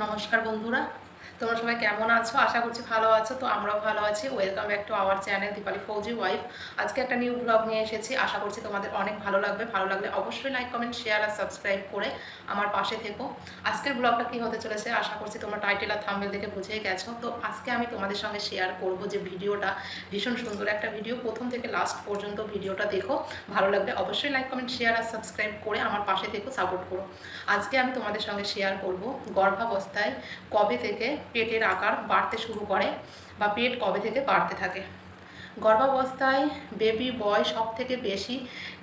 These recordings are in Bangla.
নমস্কার বন্ধুরা তোমরা সবাই কেমন আছো? আশা করছি ভালো আছো, তো আমরাও ভালো আছি। Welcome back to our channel Dipali Fauji wife আজকে একটা নিউ ব্লগ নিয়ে এসেছি। আশা করছি তোমাদের অনেক ভালো লাগবে। ভালো লাগলে অবশ্যই লাইক কমেন্ট শেয়ার আর সাবস্ক্রাইব করে আমার পাশে থেকো। আজকের ব্লগটা কি হতে চলেছে? আশা করছি তোমরা টাইটেল আর থাম্বেল দেখে বুঝেই গেছো। তো আজকে আমি তোমাদের সঙ্গে শেয়ার করব যে ভিডিওটা, ভীষণ সুন্দর একটা ভিডিও প্রথম থেকে লাস্ট পর্যন্ত ভিডিওটা দেখো। ভালো লাগলে অবশ্যই লাইক কমেন্ট শেয়ার আর সাবস্ক্রাইব করে আমার পাশে থেকো সাপোর্ট করো। আজকে আমি তোমাদের সঙ্গে শেয়ার করব গর্ভাবস্থায় কবে থেকে পেটের আকার বাড়তে শুরু করে বা পেট কবে থেকে বাড়তে থাকে। গর্ভাবস্থায় বেবি বয় সব থেকে বেশি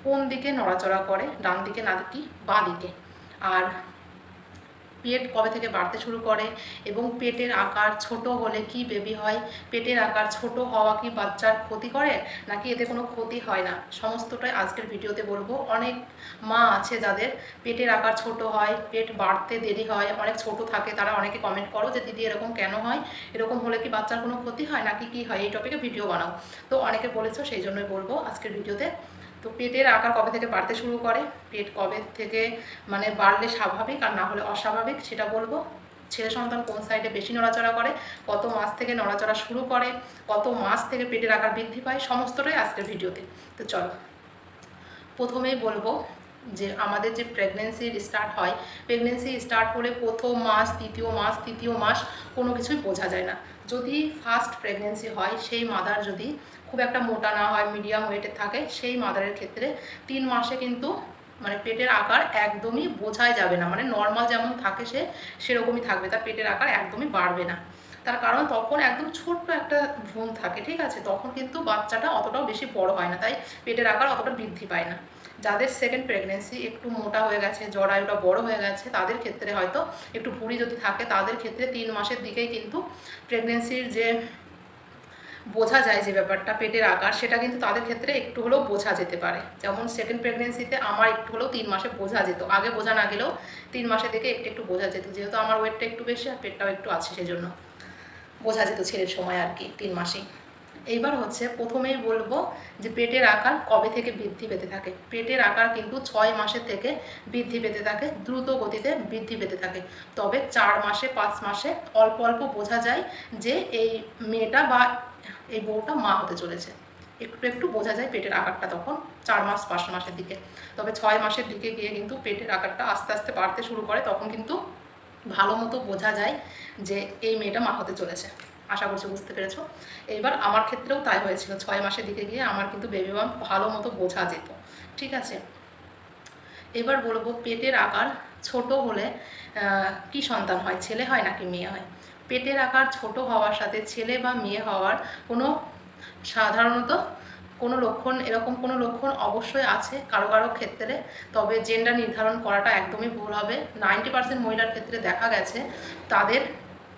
কোন দিকে নড়াচড়া করে? ডান দিকে না কি বাঁ দিকে আর পেট কবে থেকে বাড়তে শুরু করে এবং পেটের আকার ছোট হলে কি বেবি হয়? পেটের আকার ছোট হওয়া কি বাচ্চার ক্ষতি করে? নাকি এতে কোনো ক্ষতি হয় না? সমস্তটাই আজকের ভিডিওতে বলব। অনেক মা আছে যাদের পেটের আকার ছোট হয়, পেট বাড়তে দেরি হয়, অনেক ছোট থাকে, তারা অনেকে কমেন্ট করো যে, দিদি, এরকম কেন হয়? এরকম হলে কি বাচ্চার কোনো ক্ষতি হয়? নাকি কি হয়? এই টপিকে ভিডিও বানাও। তো অনেকে বলেছ, সেই জন্যই বলব আজকের ভিডিওতে। তো পেটের আকার কবে থেকে বাড়তে শুরু করে? পেট কবে থেকে মানে বাড়লে স্বাভাবিক আর না হলে অস্বাভাবিক সেটা বলব। ছেলে সন্তান কোন সাইডে বেশি নড়াচড়া করে? কত মাস থেকে নড়াচড়া শুরু করে? কত মাস থেকে পেটের আকার বৃদ্ধি পায়? সমস্তটাই আজকের ভিডিওতে তো চলো, প্রথমেই বলব যে আমাদের যে প্রেগনেন্সির স্টার্ট হয় প্রেগনেন্সি স্টার্ট হলে প্রথম মাস দ্বিতীয় মাস, তৃতীয় মাস কোনো কিছুই বোঝা যায় না। যদি ফার্স্ট প্রেগনেন্সি হয়, সেই মাদার যদি খুব একটা মোটা না হয় মিডিয়াম ওয়েটে থাকে, সেই মাদারের ক্ষেত্রে তিন মাসে কিন্তু মানে পেটের আকার একদমই বোঝাই যাবে না। মানে নর্মাল যেমন থাকে সে, সেরকমই থাকবে। তার পেটের আকার একদমই বাড়বে না। তার কারণ তখন একদম ছোট্ট একটা ভ্রূণ থাকে, ঠিক আছে? তখন কিন্তু বাচ্চাটা অতটাও বেশি বড় হয় না। তাই পেটের আকার অতটা বৃদ্ধি পায় না। যাদের সেকেন্ড প্রেগনেন্সি একটু মোটা হয়ে গেছে জরায়ুটা বড় হয়ে গেছে, তাদের ক্ষেত্রে হয়তো একটু ভুঁড়ি যদি থাকে, তাদের ক্ষেত্রে তিন মাসের দিকেই কিন্তু প্রেগনেন্সির যে বোঝা যায় যে ব্যাপারটা, পেটের আকার, সেটা কিন্তু তাদের ক্ষেত্রে একটু হলেও বোঝা যেতে পারে। যেমন সেকেন্ড প্রেগনেন্সিতে আমার একটু হলেও তিন মাসে বোঝা যেত। আগে বোঝা না গেলেও তিন মাসের দিকে একটু একটু বোঝা যেত। যেহেতু আমার ওয়েটটা একটু বেশি আর পেটটাও একটু আছে, সেজন্য বোঝা যেত ছেলের সময় আর কি, তিন মাসেই। এইবার হচ্ছে প্রথমেই বলব যে পেটের আকার কবে থেকে বৃদ্ধি পেতে থাকে। পেটের আকার কিন্তু ছয় মাসের থেকে বৃদ্ধি পেতে থাকে, দ্রুত গতিতে বৃদ্ধি পেতে থাকে। তবে চার মাসে, পাঁচ মাসে অল্প অল্প বোঝা যায় যে এই মেয়েটা বা এই বউটা মা হতে চলেছে। একটু একটু বোঝা যায় পেটের আকারটা তখন, চার মাস, পাঁচ মাসের দিকে। তবে ছয় মাসের দিকে গিয়ে কিন্তু পেটের আকারটা আস্তে আস্তে বাড়তে শুরু করে, তখন কিন্তু ভালো মতো বোঝা যায় যে এই মেয়েটা মা হতে চলেছে। আশা করছি বুঝতে পেরেছ। এইবার আমার ক্ষেত্রেও তাই হয়েছিল। ছয় মাসের দিকে গিয়ে আমার কিন্তু বেবি বাম ভালো মতো বোঝা যেত। ঠিক আছে? এবার বলব পেটের আকার ছোট হলে কি সন্তান হয়? ছেলে হয় নাকি মেয়ে হয়? পেটের আকার ছোট হওয়ার সাথে ছেলে বা মেয়ে হওয়ার কোনো সাধারণত কোনো লক্ষণ, এরকম কোনো লক্ষণ অবশ্যই আছে কারও কারও ক্ষেত্রে। তবে জেন্ডার নির্ধারণ করাটা একদমই ভুল হবে। নাইনটি পার্সেন্ট মহিলার ক্ষেত্রে দেখা গেছে, তাদের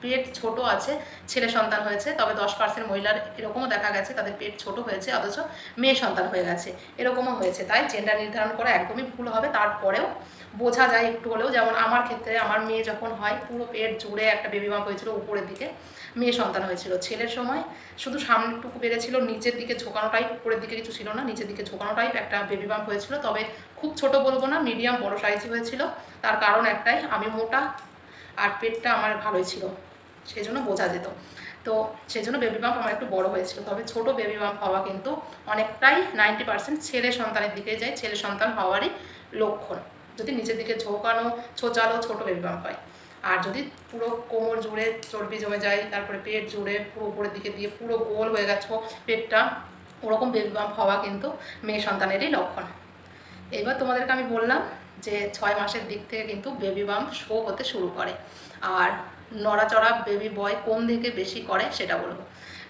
পেট ছোট আছে, ছেলে সন্তান হয়েছে, তবে দশ পার্সেন্ট মহিলার এরকমও দেখা গেছে, তাদের পেট ছোট হয়েছে, অথচ মেয়ে সন্তান হয়ে গেছে, এরকমও হয়েছে। তাই জেন্ডার নির্ধারণ করা একদমই ভুল হবে, তারপরেও বোঝা যায় একটু হলেও, যেমন আমার ক্ষেত্রে আমার মেয়ে যখন হয়, পুরো পেট জুড়ে একটা বেবি মাপ হয়েছিল উপরের দিকে, মেয়ে সন্তান হয়েছিল। ছেলের সময় শুধু সামনেটুকু বেড়েছিল নিচের দিকে ঝোঁকানো টাইপ উপরের দিকে কিছু ছিল না, নিচের দিকে ঝোঁকানো টাইপ একটা বেবি বাম্প হয়েছিল, তবে খুব ছোট বলব না মিডিয়াম বড় সাইজ হয়েছিল, তার কারণ একটাই, আমি মোটা আর পেটটা আমার ভালোই ছিল। সেই জন্য বোঝা যেত। তো সেই জন্য বেবি বাম্প আমার একটু বড় হয়েছিল। তবে ছোট বেবি বাম্প হওয়া কিন্তু অনেকটাই নাইনটি পার্সেন্ট ছেলে সন্তানের দিকে যায়। ছেলে সন্তান হওয়ারই লক্ষণ। যদি নিচের দিকে ঝোঁকানো, ছোচালো ছোট বেবি বাম্প হয়। আর যদি পুরো কোমর জুড়ে চর্বি জমে যায়, তারপরে পেট জুড়ে পুরো উপরের দিকে দিয়ে পুরো গোল হয়ে গেছো, পেটটা, ওরকম বেবি বাম্প হওয়া কিন্তু মেয়ে সন্তানেরই লক্ষণ। এবার তোমাদেরকে আমি বললাম যে ছয় মাসের দিক থেকে কিন্তু বেবি বাম্প শো হতে শুরু করে। আর নড়াচড়া বেবি বয় কোন দিকে বেশি করে সেটা বলব।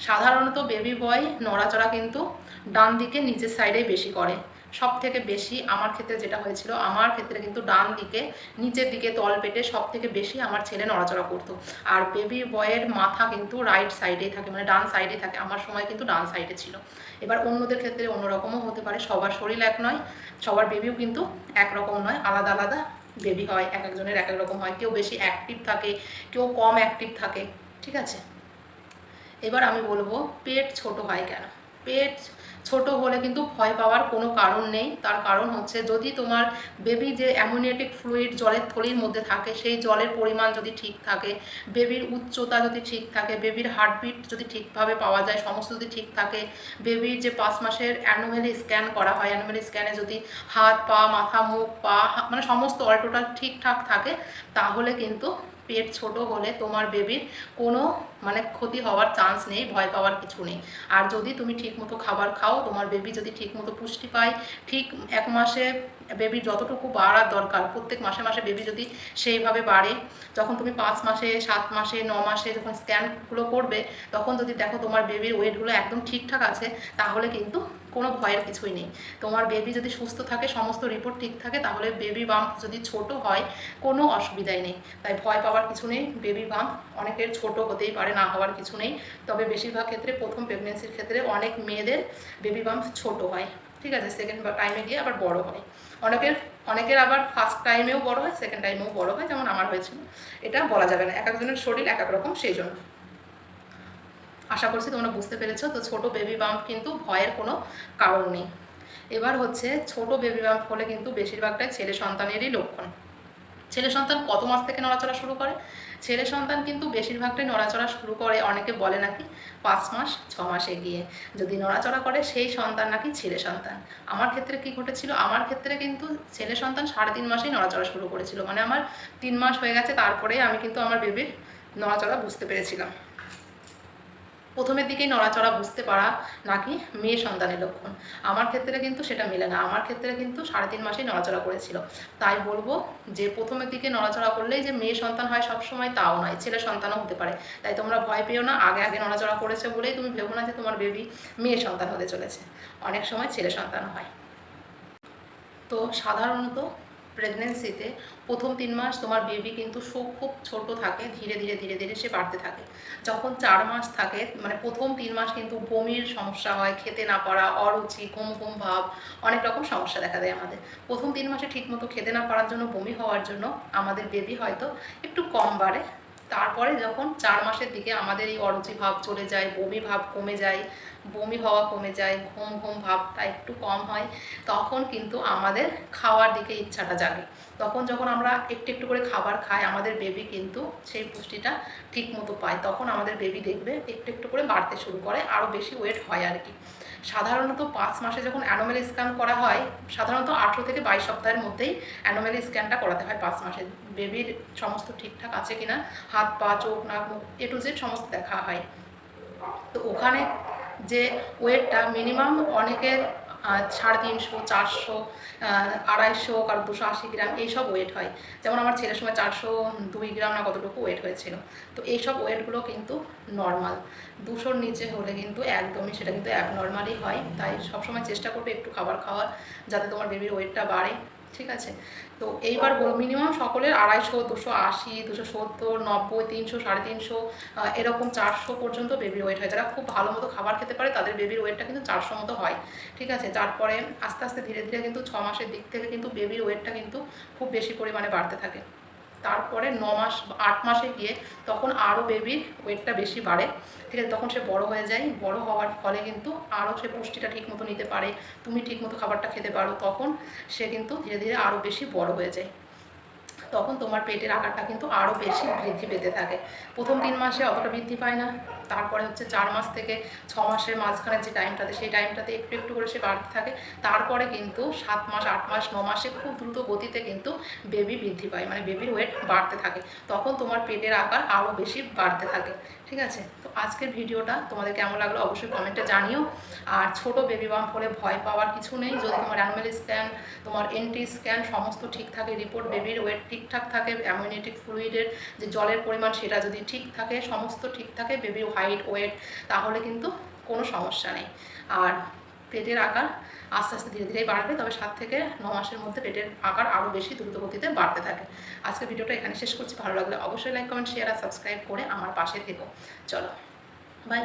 সাধারণত বেবি বয় নড়াচড়া কিন্তু ডান দিকে নিচের সাইডেই বেশি করে। সব থেকে বেশি আমার ক্ষেত্রে যেটা হয়েছিল, আমার ক্ষেত্রে কিন্তু ডান দিকে নিচের দিকে তল পেটে সব থেকে বেশি আমার ছেলে নড়াচড়া করতো। আর বেবি বয়ের মাথা কিন্তু রাইট সাইডেই থাকে মানে ডান সাইডে থাকে। আমার সময় কিন্তু ডান সাইডে ছিল। এবার অন্যদের ক্ষেত্রে অন্যরকমও হতে পারে। সবার শরীর এক নয়, সবার বেবিও কিন্তু একরকম নয়, আলাদা আলাদা। বেবি হয়, এক একজনের এক এক রকম হয়, কেউ বেশি অ্যাক্টিভ থাকে, কেউ কম অ্যাক্টিভ থাকে, ঠিক আছে? এবার আমি বলব, পেট ছোট হয় কেন? পেট ছোট হলে কিন্তু ভয় পাওয়ার কোনো কারণ নেই। তার কারণ হচ্ছে যদি তোমার বেবি যে অ্যামোনিয়াটিক ফ্লুইড জলের থলির মধ্যে থাকে, সেই জলের পরিমাণ যদি ঠিক থাকে বেবির উচ্চতা যদি ঠিক থাকে বেবির হার্টবিট যদি ঠিকভাবে পাওয়া যায়, সমস্ত যদি ঠিক থাকে বেবির যে পাঁচ মাসের অ্যানুয়ালি স্ক্যান করা হয় অ্যানুয়ালি স্ক্যানে যদি হাত, পা, মাথা, মুখ, পা মানে সমস্ত অল টোটাল ঠিকঠাক থাকে, তাহলে কিন্তু পেট ছোট হলে তোমার বেবির কোনো মানে ক্ষতি হওয়ার চান্স নেই, ভয় পাওয়ার কিছু নেই। আর যদি তুমি ঠিকমতো খাবার খাও, তোমার বেবি যদি ঠিকমতো পুষ্টি পায়, ঠিক এক মাসে বেবির যতটুকু বাড়ার দরকার, প্রত্যেক মাসে মাসে বেবি যদি সেইভাবে বাড়ে, যখন তুমি পাঁচ মাসে, সাত মাসে, ন মাসে যখন স্ক্যানগুলো করবে, তখন যদি দেখো তোমার বেবির ওয়েটগুলো একদম ঠিকঠাক আছে, তাহলে কিন্তু কোনো ভয়ের কিছুই নেই। তোমার বেবি যদি সুস্থ থাকে, সমস্ত রিপোর্ট ঠিক থাকে, তাহলে বেবি বাম্প যদি ছোট হয়, কোনো অসুবিধাই নেই। তাই ভয় পাওয়ার কিছু নেই বেবি বাম্প অনেকের ছোট হতেই পারে, না হওয়ার কিছু নেই। তবে বেশিরভাগ ক্ষেত্রে প্রথম প্রেগনেন্সির ক্ষেত্রে অনেক মেয়েদের বেবি বাম্প ছোট হয়। ঠিক আছে সেকেন্ড টাইমে গিয়ে আবার বড় হয়। অনেকের অনেকের আবার ফার্স্ট টাইমেও বড় হয় সেকেন্ড টাইমেও বড় হয়, যেমন আমার হয়েছিল। এটা বলা যাবে না। এক একজনের শরীর এক এক রকম, সেই জন্য। আশা করছি তোমরা বুঝতে পেরেছ। তো ছোট বেবি বাম্প কিন্তু ভয়ের কোনো কারণ নেই। এবার হচ্ছে ছোট বেবি বাম্প হলে কিন্তু বেশিরভাগটাই ছেলে সন্তানেরই লক্ষণ। ছেলে সন্তান কত মাস থেকে নড়াচড়া শুরু করে? ছেলে সন্তান কিন্তু বেশিরভাগটাই নড়াচড়া শুরু করে, অনেকে বলে নাকি পাঁচ মাস, ছ মাসে গিয়ে যদি নড়াচড়া করে সেই সন্তান নাকি ছেলে সন্তান। আমার ক্ষেত্রে কি ঘটেছিল? আমার ক্ষেত্রে কিন্তু ছেলে সন্তান সাড়ে তিন মাসেই নড়াচড়া শুরু করেছিল। মানে আমার তিন মাস হয়ে গেছে তারপরে আমি কিন্তু আমার বেবির নড়াচড়া বুঝতে পেরেছিলাম। প্রথমের দিকেই নড়াচড়া বুঝতে পারা নাকি মেয়ে সন্তানের লক্ষণ। আমার ক্ষেত্রে কিন্তু সেটা মেলে না। আমার ক্ষেত্রে কিন্তু সাড়ে তিন মাসেই নড়াচড়া করেছিল। তাই বলব যে প্রথমের দিকে নড়াচড়া করলেই যে মেয়ে সন্তান হয় সবসময় তাও নয়, ছেলে সন্তানও হতে পারে। তাই তোমরা ভয় পেও না, আগে আগে নড়াচড়া করেছে বলেই তুমি ভেবো না যে তোমার বেবি মেয়ে সন্তান হতে চলেছে। অনেক সময় ছেলে সন্তান হয়। তো সাধারণত প্রেগনেন্সিতে প্রথম তিন মাস তোমার বেবি কিন্তু শো খুব ছোট থাকে, ধীরে ধীরে ধীরে ধীরে সে বাড়তে থাকে। যখন চার মাস থাকে মানে প্রথম তিন মাস কিন্তু বমির সমস্যা হয়, খেতে না পারা, অরুচি, ঘুম ঘুম ভাব, অনেক রকম সমস্যা দেখা দেয় আমাদের। প্রথম তিন মাসে ঠিকমতো খেতে না পারার জন্য, বমি হওয়ার জন্য আমাদের বেবি হয়তো একটু কম বাড়ে। তারপরে যখন চার মাসের দিকে আমাদের এই অরুচি ভাব চলে যায়, বমি ভাব কমে যায় বমি হওয়া কমে যায়, ঘুম ঘুম ভাবটা একটু কম হয়, তখন কিন্তু আমাদের খাওয়ার দিকে ইচ্ছাটা জাগে। তখন যখন আমরা একটু একটু করে খাবার খাই, আমাদের বেবি কিন্তু সেই পুষ্টিটা ঠিক মতো পায়। তখন আমাদের বেবি দেখবে একটু একটু করে বাড়তে শুরু করে আরও বেশি ওয়েট হয় আর কি। সাধারণত পাঁচ মাসে যখন অ্যানোমেল স্ক্যান করা হয়, সাধারণত আঠেরো থেকে বাইশ সপ্তাহের মধ্যেই অ্যানোমেল স্ক্যানটা করাতে হয় পাঁচ মাসে। বেবির সমস্ত ঠিকঠাক আছে কিনা, হাত পা, চোখ, নাক, মুখ এ টু জেড সমস্ত দেখা হয়। তো ওখানে যে ওয়েটটা মিনিমাম অনেকের সাড়ে তিনশো, চারশো আড়াইশো কারও দুশো আশি গ্রাম এইসব ওয়েট হয়। যেমন আমার ছেলের সময় চারশো দুই গ্রাম না কতটুকু ওয়েট হয়েছিল। তো এইসব ওয়েটগুলো কিন্তু নর্মাল দুশোর নিচে হলে কিন্তু একদমই সেটা কিন্তু অ্যাবনর্মালই হয়। তাই সবসময় চেষ্টা করবে একটু খাবার খাওয়ার, যাতে তোমার বেবির ওয়েটটা বাড়ে। ঠিক আছে? তো এইবার মিনিমাম সকলের আড়াইশো, দুশো আশি, দুশো সত্তর, নব্বই, তিনশো, সাড়ে তিনশো এরকম চারশো পর্যন্ত বেবির ওয়েট হয়। যারা খুব ভালো মতো খাবার খেতে পারে, তাদের বেবির ওয়েটটা কিন্তু চারশো মতো হয়। ঠিক আছে? তারপরে আস্তে আস্তে, ধীরে ধীরে কিন্তু ছ মাসের দিক থেকে কিন্তু বেবির ওয়েটটা কিন্তু খুব বেশি পরিমাণে বাড়তে থাকে। তারপরে ন মাস আট মাসে গিয়ে তখন আরও বেবির ওয়েটটা বেশি বাড়ে, ঠিক আছে? তখন সে বড় হয়ে যায়। বড় হওয়ার ফলে কিন্তু আরও সে পুষ্টিটা ঠিকমতো নিতে পারে, তুমি ঠিকমতো খাবারটা খেতে পারো, তখন সে কিন্তু ধীরে ধীরে আরও বেশি বড় হয়ে যায়। তখন তোমার পেটের আকারটা কিন্তু আরও বেশি বৃদ্ধি পেতে থাকে। প্রথম তিন মাসে অতটা বৃদ্ধি পায় না, তারপরে হচ্ছে চার মাস থেকে ছ মাসের মাঝখানে যে টাইমটাতে সেই টাইমটাতে একটু একটু করে সে বাড়তে থাকে। তারপরে কিন্তু সাত মাস, আট মাস, ন মাসে খুব দ্রুত গতিতে কিন্তু বেবি বৃদ্ধি পায় মানে বেবির ওয়েট বাড়তে থাকে। তখন তোমার পেটের আকার আরও বেশি বাড়তে থাকে, ঠিক আছে? তো আজকের ভিডিওটা তোমাদের কেমন লাগল অবশ্যই কমেন্টে জানিও। আর ছোট বেবি বাম্প হলে ভয় পাওয়ার কিছু নেই। যদি তোমার অ্যানুয়াল স্ক্যান তোমার এনটি স্ক্যান সমস্ত ঠিক থাকে রিপোর্ট বেবির ওয়েট ঠিকঠাক থাকে অ্যামিউনিটিক ফ্লুইডের যে জলের পরিমাণ সেটা যদি ঠিক থাকে, সমস্ত ঠিক থাকে বেবির হাইট ওয়েট তাহলে কিন্তু কোনো সমস্যা নেই। আর পেটের আকার আস্তে আস্তে ধীরে ধীরে বাড়বে, তবে সাত থেকে ন মাসের মধ্যে পেটের আকার আরও বেশি দ্রুত গতিতে বাড়তে থাকে। আজকে ভিডিওটা এখানে শেষ করছি, ভালো লাগলে অবশ্যই লাইক কমেন্ট শেয়ার আর সাবস্ক্রাইব করে আমার পাশে থেকো। চলো বাই